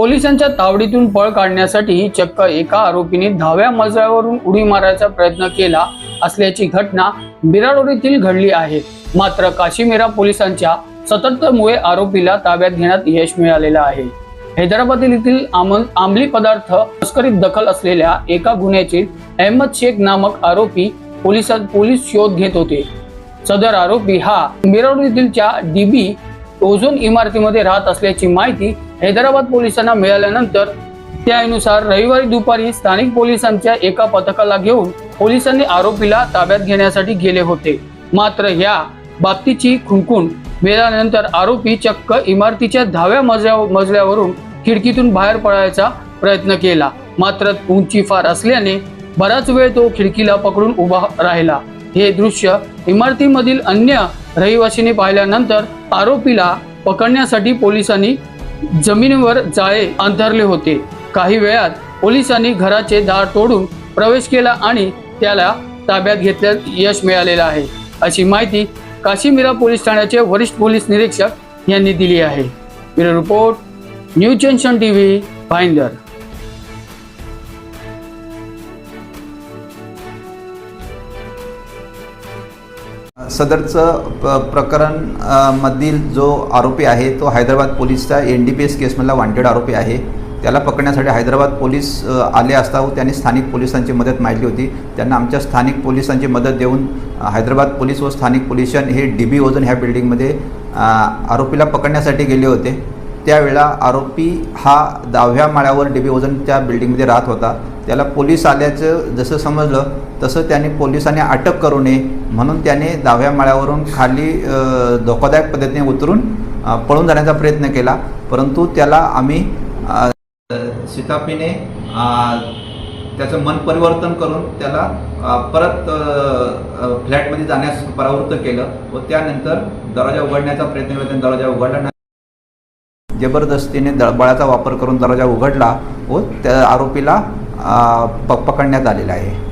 पोलिसांच्या तावडीतून पळ काढण्यासाठी चक्क एका आरोपीने दहाव्या मजल्यावरून उडी मारायचा प्रयत्न केला असल्याची घटना बिराडोरीतील घडली आहे. मात्र काशीमेरा पोलिसांच्या सतर्कतेमुळे आरोपीला ताब्यात घेण्यात यश मिळालेलं आहे. हैदराबाद येथील आंबली पदार्थ तस्करीत दखल असलेल्या एका गुन्ह्याचे अहमद शेख नामक आरोपी पोलिसात पोलीस शोध घेत होते. सदर आरोपी हा मिरवणीतीलच्या डीबी ओझोन इमारतीमध्ये राहत असल्याची माहिती हैदराबाद पोलिसांना मिळाल्यानंतर त्यानुसार रविवारी दुपारी स्थानिक पोलिसांच्या एका पथकाला घेऊन पोलिसांनी आरोपीला ताब्यात घेण्यासाठी गेले होते. मात्र या बाबतीची खुणखुण मिळाल्यानंतर आरोपी चक्क इमारतीच्या दहाव्या मजल्या मजल्यावरून खिडकीतून बाहेर पडायचा प्रयत्न केला. मात्र उंची फार असल्याने बराच वेळ तो खिडकीला पकडून उभा राहिला. हे दृश्य इमारतीमधील अन्य रहिवासींनी पाहिल्यानंतर आरोपीला पकडण्यासाठी पोलिसांनी जमिनीवर जाळे अंथरले होते. काही वेळात पोलिसांनी घराचे दार तोडून प्रवेश केला आणि त्याला ताब्यात घेतल्यास यश मिळालेलं आहे. अशी माहिती काशीमिरा पोलीस ठाण्याचे वरिष्ठ पोलीस निरीक्षक यांनी दिली आहे. Bureau report news junction TV Bhayandar. सदरचं प प्रकरण मधील जो आरोपी आहे तो हैदराबाद पोलीसचा एन डी पी एस केसमधला वांटेड आरोपी आहे. त्याला पकडण्यासाठी हैदराबाद पोलीस आले असता व त्यांनी स्थानिक पोलिसांची मदत मागली होती. त्यांना आमच्या स्थानिक पोलिसांची मदत देऊन हैदराबाद पोलीस व स्थानिक पोलिसन हे डी बी ओझन ह्या बिल्डिंगमध्ये आरोपीला पकडण्यासाठी गेले होते. त्यावेळा आरोपी हा दहाव्या माळ्यावर डी बी ओझन त्या बिल्डिंगमध्ये राहत होता. त्याला पोलीस आल्याचं जसं समजलं तसं त्याने पोलिसांनी अटक करू नये म्हणून त्याने दहाव्या माळ्यावरून खाली धोकादायक पद्धतीने उतरून पळून जाण्याचा प्रयत्न केला. परंतु त्याला आम्ही सीतापीने त्याचं मन परिवर्तन करून त्याला परत फ्लॅटमध्ये जाण्यास परावृत्त केलं व त्यानंतर दरवाजा उघडण्याचा प्रयत्न केला. त्याने दरवाजा उघडला नाही. जबरदस्तीने दळबळाचा वापर करून दरवाजा उघडला व त्या आरोपीला प पकडण्यात आलेला आहे.